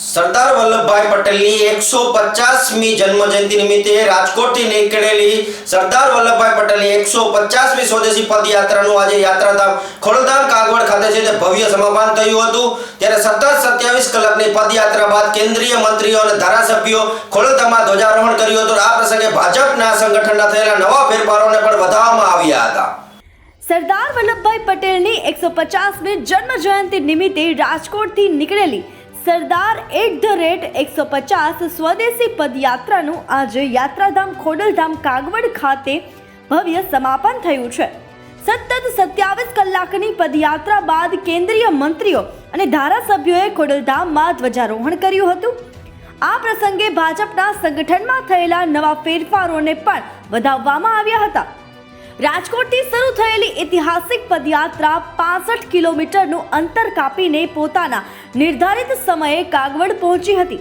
સરદાર વલ્લભભાઈ પટેલની એકસો પચાસમી જન્મજયંતિ નિમિત્તે રાજકોટથી નીકળેલી સરદાર વલ્લભભાઈ પટેલની એકસો પચાસમી સ્વદેશી પદયાત્રાનું આજે યાત્રાધામ ખોડધામ કાગવડ ખાતે છે તે ભવ્ય સમાપન થયું હતું. ત્યારે સતત સત્યાવીસ કલાકની પદયાત્રા બાદ કેન્દ્રીય મંત્રીઓ અને ધારાસભ્યો ખોડધામમાં ધ્વજારોહણ કર્યું હતું. આ પ્રસંગે ભાજપના સંગઠનના થયેલા નવા ફેરફારોને પણ વધારવામાં આવ્યા હતા. સરદાર વલ્લભભાઈ પટેલની એકસો પચાસમી જન્મ જયંતિ નિમિત્તે રાજકોટથી નીકળેલી સરદાર એટ ધ રેટ એકસો પચાસ સ્વદેશી પદયાત્રાનું આજે યાત્રાધામ ખોડલધામ કાગવડ ખાતે ભવ્ય સમાપન થયું છે. સતત સત્યાવીસ કલાકની પદયાત્રા બાદ કેન્દ્રીય મંત્રીઓ અને ધારાસભ્યોએ ખોડલધામમાં ધ્વજારોહણ કર્યું હતું. આ પ્રસંગે ભાજપના સંગઠનમાં થયેલા નવા ફેરફારોને પણ વધાવવામાં આવ્યા હતા. રાજકોટથી શરૂ થયેલી ઐતિહાસિક પદયાત્રા પાસઠ કિલોમીટરનું અંતર કાપીને પોતાના નિર્ધારિત સમયે કાગવડ પહોંચી હતી.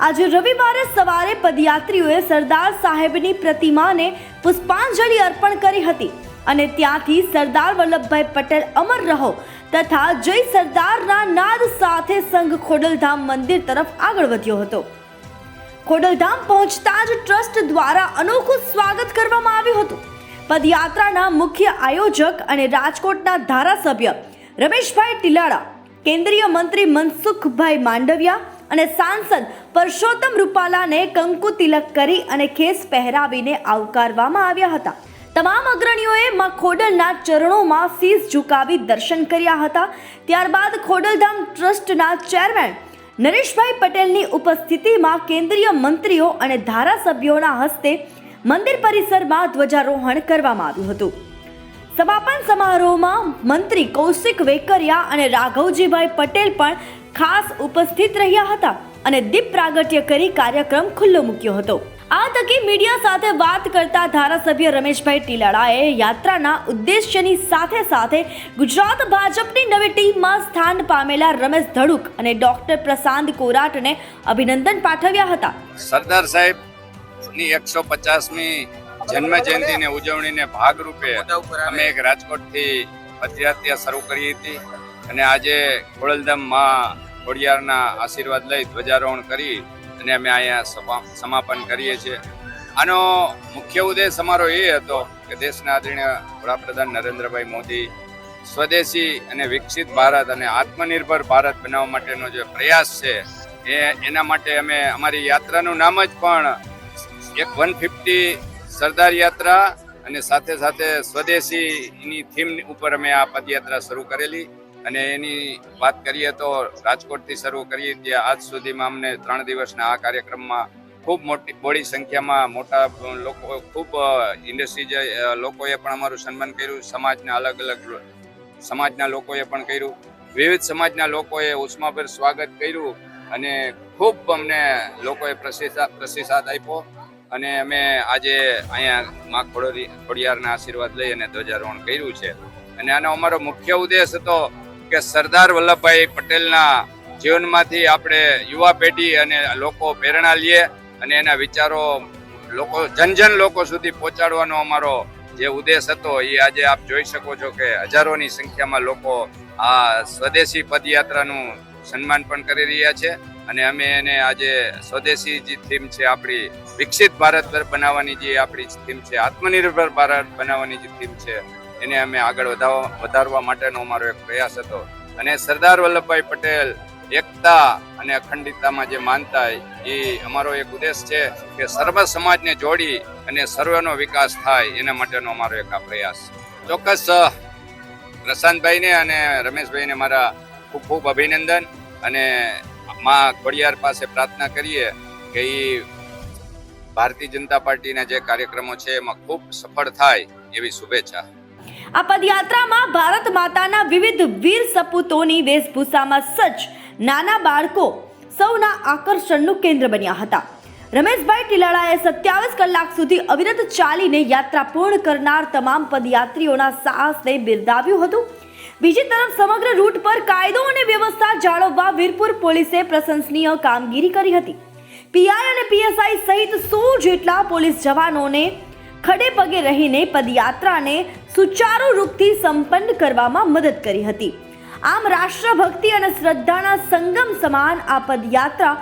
આજે રવિવારે સવારે પદયાત્રીઓએ સરદાર સાહેબની પ્રતિમાને પુષ્પાંજલિ અર્પણ કરી હતી અને ત્યાંથી સરદાર વલ્લભભાઈ પટેલ અમર રહો તથા જય સરદારના નાદ સાથે સંઘ ખોડલધામ મંદિર તરફ આગળ વધ્યો હતો. ખોડલધામ પહોંચતા જ ટ્રસ્ટ દ્વારા અનોખું સ્વાગત કરવામાં આવ્યું હતું. પદયાત્રાના મુખ્ય આયોજક અને રાજકોટના ધારાસભ્ય રમેશભાઈ ટિલાડા કેન્દ્રીય મંત્રી મનસુખભાઈ માંડવિયા અને સાંસદ પરસોત્તમ રૂપાલાને કંકુ તિલક કરી અને ખેસ પહેરાવીને આવકારવામાં આવ્યા હતા. તમામ અગ્રણીઓએ માં ખોડલના ચરણોમાં શીશ ઝુકાવી દર્શન કર્યા હતા. ત્યારબાદ ખોડલધામ ટ્રસ્ટના ચેરમેન નરેશભાઈ પટેલની ઉપસ્થિતિમાં કેન્દ્રીય મંત્રીઓ અને ધારાસભ્યોના હસ્તે મંદિર પરિસરમાં ધ્વજારોહણ કરવામાં આવ્યું હતું. સમાપન સમારોહમાં મંત્રી કૌશિક વેકરિયા અને રાઘવજીભાઈ પટેલ પણ ખાસ ઉપસ્થિત રહ્યા હતા અને દીપ પ્રાગટ્ય કરી કાર્યક્રમ ખુલ્લો મૂક્યો હતો. આ તકે મીડિયા સાથે વાત કરતા ધારાસભ્ય રમેશભાઈ ટીલાળાએ યાત્રાના ઉદ્દેશ્યની સાથે સાથે ગુજરાત ભાજપની નવી ટીમમાં સ્થાન પામેલા રમેશ ધડુક અને ડોક્ટર પ્રશાંત કોરાટને અભિનંદન પાઠવ્યા હતા. સરદાર સાહેબની એકસો પચાસમી જન્મ જયંતિને ઉજવણીને ભાગરૂપે અમે એક રાજકોટથી પદયાત્રા શરૂ કરી હતી અને આજે ખોડલધામમાં ખોડિયારના આશીર્વાદ લઈ ધ્વજારોહણ કરી અને અમે અહીંયા સમાપન કરીએ છીએ. આનો મુખ્ય ઉદ્દેશ અમારો એ હતો કે દેશના આદરણીય વડાપ્રધાન નરેન્દ્રભાઈ મોદી સ્વદેશી અને વિકસિત ભારત અને આત્મનિર્ભર ભારત બનાવવા માટેનો જે પ્રયાસ છે એ એના માટે અમે અમારી યાત્રાનું નામ જ પણ એક વન ફિફ્ટી સરદાર યાત્રા અને સાથે સાથે સ્વદેશીની થીમ ઉપર અમે આ પદયાત્રા શરૂ કરેલી. અને એની વાત કરીએ તો રાજકોટથી શરૂ કરીએ ત્યાં આજ સુધીમાં અમને ત્રણ દિવસના આ કાર્યક્રમમાં ખૂબ મોટી, બોડી સંખ્યામાં મોટા લોકો, ખૂબ ઇન્ડસ્ટ્રી લોકોએ પણ અમારું સન્માન કર્યું. સમાજના અલગ અલગ સમાજના લોકોએ પણ કર્યું. વિવિધ સમાજના લોકોએ ઉષ્માભેર સ્વાગત કર્યું અને ખૂબ અમને લોકોએ પ્રતિસાદ પ્રતિસાદ આપ્યો. અને અમે આજે અહીંયા મા ખોડોરી ખોડિયારના આશીર્વાદ લઈ અને ધ્વજારોહણ કર્યું છે. અને આનો અમારો મુખ્ય ઉદ્દેશ હતો કે સરદાર વલ્લભભાઈ પટેલના જીવનમાંથી આપણે યુવા પેઢી અને લોકો પ્રેરણા લઈએ અને એના વિચારો લોકો જન જન લોકો સુધી પહોંચાડવાનો અમારો જે ઉદ્દેશ હતો, એ આજે આપ જોઈ શકો છો કે હજારોની સંખ્યામાં લોકો આ સ્વદેશી પદયાત્રાનું સન્માન પણ કરી રહ્યા છે. અને અમે એને આજે સ્વદેશી જે થીમ છે આપણી, વિકસિત ભારત બનાવવાની જે આપણી થીમ છે, આત્મનિર્ભર ભારત બનાવવાની જે થીમ છે, એને અમે આગળ વધારવા વધારવા માટેનો અમારો એક પ્રયાસ હતો. અને સરદાર વલ્લભભાઈ પટેલ એકતા અને અખંડિતતામાં જે માનતા એ અમારો એક ઉદ્દેશ છે કે સર્વ સમાજને જોડી અને સર્વનો વિકાસ થાય એના માટેનો અમારો એક આ પ્રયાસ. ચોક્કસ પ્રશાંતભાઈને અને રમેશભાઈને મારા ખૂબ ખૂબ અભિનંદન અને માં ખોડિયાર પાસે પ્રાર્થના કરીએ કે એ ભારતીય જનતા પાર્ટીના જે કાર્યક્રમો છે એમાં ખૂબ સફળ થાય એવી શુભેચ્છા. આ પદયાત્રામાં ભારત માતાના વિવિધ વીર સપૂતોની વેશભૂષામાં સજ્જ નાના બાળકો સૌના આકર્ષણનું કેન્દ્ર બન્યા હતા. રમેશભાઈ ટીલાળાએ સત્યાવીસ કલાક સુધી અવિરત ચાલીને યાત્રા પૂર્ણ કરનાર તમામ પદયાત્રીઓના સાહસને બિરદાવ્યું હતું. બીજી તરફ સમગ્ર રૂટ પર કાયદો અને વ્યવસ્થા જાળવવા વીરપુર પોલીસે પ્રશંસનીય કામગીરી કરી હતી. પીઆઈ અને પીએસઆઈ સહિત સો જેટલા પોલીસ જવાનોને ખડે પગે રહીને પદયાત્રાને સુચારુ રૂપથી સંપન્ન કરવામાં મદદ કરી હતી. આમ રાષ્ટ્રભક્તિ અને શ્રદ્ધાના સંગમ સમાન આ પદયાત્રા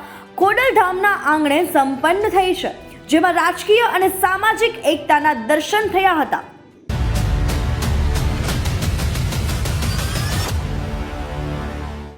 ખોડલધામના આંગણે સંપન્ન થઈ છે, જેમાં રાજકીય અને સામાજિક એકતાના દર્શન થયા હતા.